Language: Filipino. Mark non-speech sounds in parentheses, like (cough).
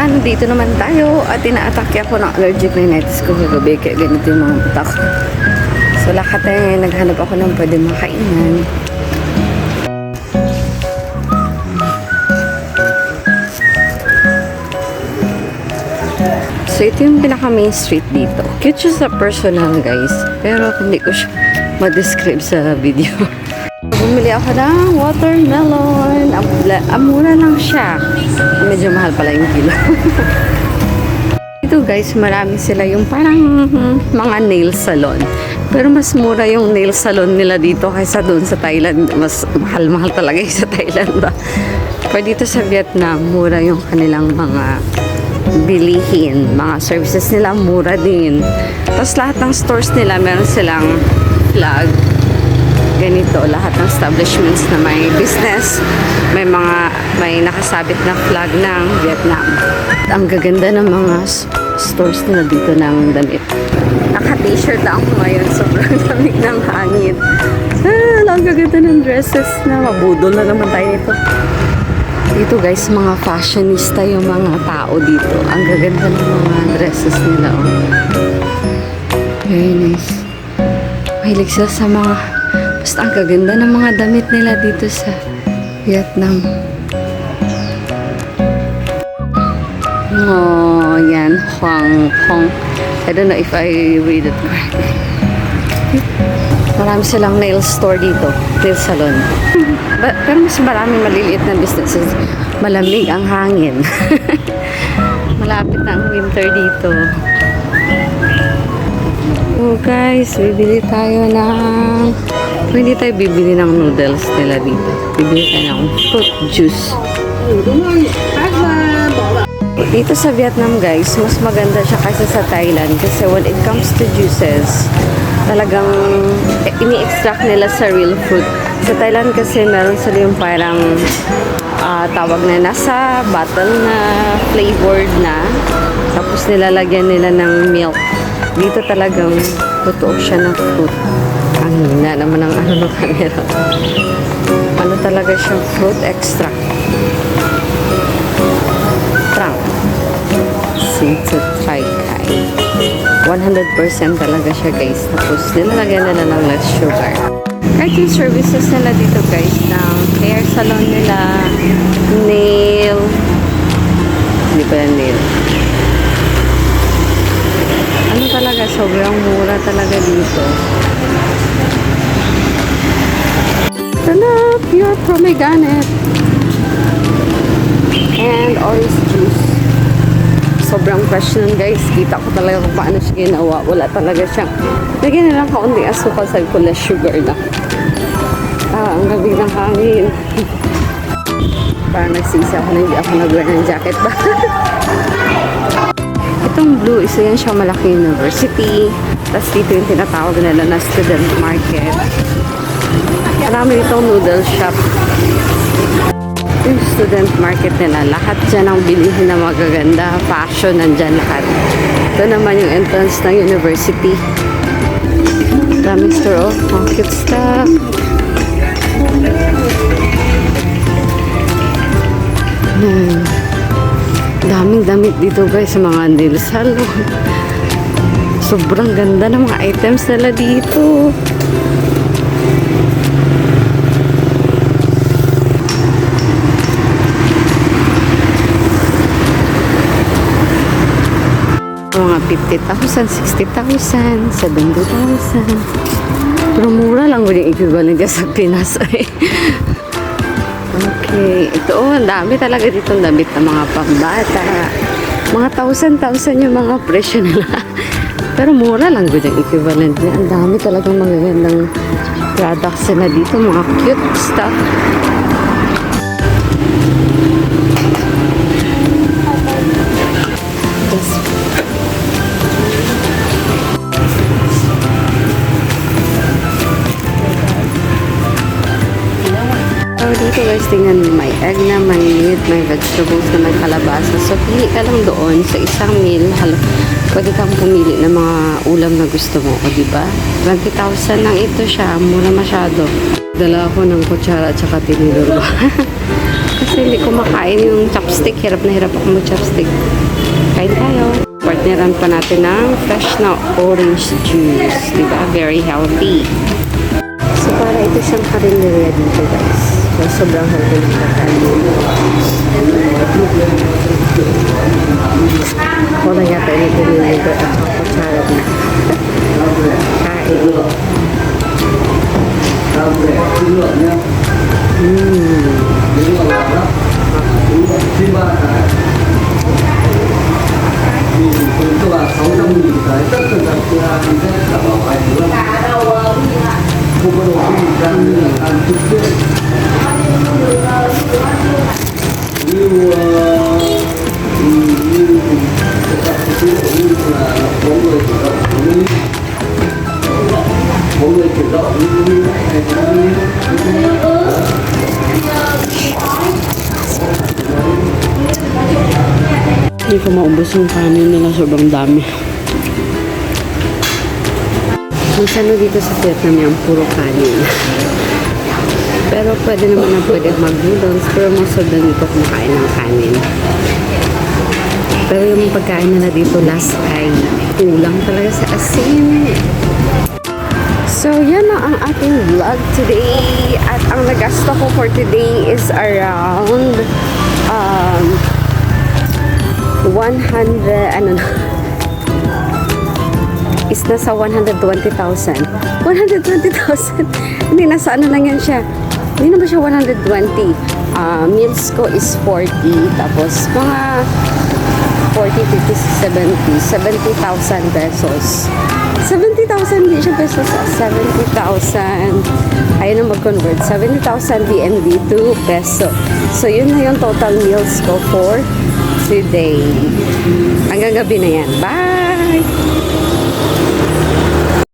ano, dito naman tayo at inaatake ako ng allergic rhinitis ko kagabi kaya ganito yung mga buta. So lahat tayo ngayon naghanap ako ng pwede makainan. So ito yung pinaka main street dito. Cute siya sa personal guys. Pero hindi ko siya ma-describe sa video. (laughs) Bumili ako ng watermelon. Ang, mura lang siya. Medyo mahal pala yung kilo. (laughs) Ito guys, marami sila yung parang hmm, mga nail salon. Pero mas mura yung nail salon nila dito kaysa doon sa Thailand. Mas mahal-mahal talaga yung sa Thailand ba. Pero dito sa Vietnam, mura yung kanilang mga bilihin. Mga services nila, mura din. Tapos lahat ng stores nila, meron silang flag ganito lahat ng establishments na may business may mga may nakasabit na flag ng Vietnam. Ang gaganda ng mga stores nila dito ng damit. Naka t-shirt ako ngayon (laughs) sobrang lamig ng hangin. Ah, ang gaganda ng dresses na mabudol na naman tayo nito. Dito guys mga fashionista yung mga tao dito. Ang gaganda ng mga dresses nila oh. very nice. Mahilig sila sa mga basta ang gaganda ng mga damit nila dito sa Vietnam. Oh, yan. Hong Hong. I don't know if I read it correctly. Marami silang nail store dito. Nail salon. But, pero mas marami maliliit na businesses. Malamig ang hangin. (laughs) Malapit na ang winter dito. Oh guys, bibili tayo ng... Kung hindi tayo bibili ng noodles nila dito. Bibili tayo ng fruit juice. Dito sa Vietnam guys, mas maganda siya kaysa sa Thailand kasi when it comes to juices, talagang eh, ini-extract nila sa real fruit. Sa Thailand kasi meron sila yung parang ah, tawag na nasa bottle na flavored na tapos nilalagyan nila ng milk. Dito talagang totoo siya na fruit. Ang hina naman ang ano ng (laughs) camera. Ano talaga siyang fruit extract. Trunk. Seated Thai Kai. 100% talaga siya guys. Tapos nilalagyan nila ng less sugar. Kahit yung services nila dito guys, ng hair salon nila, nail, hindi pala nail. Ano talaga, sobrang mura talaga dito. Ito na, pure pomegranate. And orange juice. Sobrang fresh nun guys. Kita ko talaga kung paano siya ginawa. Wala talaga siyang, lagyan na lang kaunting asukal. Ko, less sugar na. Ah, ang gabi ng hangin. (laughs) Parang nagsisi ako na hindi ako nag-wear ng jacket ba? (laughs) Itong blue, isa yan siya malaki university. Tapos dito yung tinatawag nila na student market. Marami itong noodle shop. Yung student market nila, lahat dyan ang bilihin na magaganda. Fashion, nandyan lahat. Ito naman yung entrance ng university. Daming store, oh. Mga cute stuff. Hmm. Daming damit dito guys sa mga nail salon. Sobrang ganda ng mga items nila dito. Mga 50,000, 60,000, 70,000. Pero mura lang yung equivalent sa Pinas. eh. Okay. Ito, oh, ang dami talaga dito damit ng mga pambata. Mga thousand-thousand yung mga presyo nila. (laughs) Pero mura lang good yung equivalent niya. Ang dami talagang magagandang products na dito. Mga cute stuff. So, dito guys, tingnan mo, may egg na, may meat, may vegetables na, may kalabasa. So, pili ka lang doon sa isang meal. Hal pwede kang pumili ng mga ulam na gusto mo. O, di ba? 20,000 lang ito siya. Mura masyado. Dala ako ng kutsara at saka tinidor (laughs) kasi hindi ko makain yung chopstick. Hirap na hirap ako mag-chopstick. Kain tayo. Partneran pa natin ng fresh na orange juice. Diba? Very healthy. Ito siyang karinderya dito, guys. So, sobrang hanggang ng kakain. Wala yata yung piniligo at kutsara dito. Kain. Tức là 600 nghìn cái tất cả các cửa hàng sẽ là bảo hành luôn Hindi ko maubos yung kanin nila. Sobrang dami. Ang sano dito sa Vietnam yung puro kanin. Pero pwede naman na pwede mag-noodles. Pero most of them dito kumakain ng kanin. Pero yung pagkain nila dito last ay kulang talaga sa asin. So, yan na ang ating vlog today. At ang nagasto ko for today is around um, 100, ano na, is nasa 120,000. 120,000. Hindi, nasa ano lang yan siya. Hindi na ba siya 120? Ah, meals ko is 40. Tapos, mga 40, 50, 70. 70,000 pesos. 70,000 hindi siya pesos. ah, 70,000. Ayun na mag-convert. 70,000 BNB to peso. So, yun na yung total meals ko for today. Hanggang gabi na yan. Bye!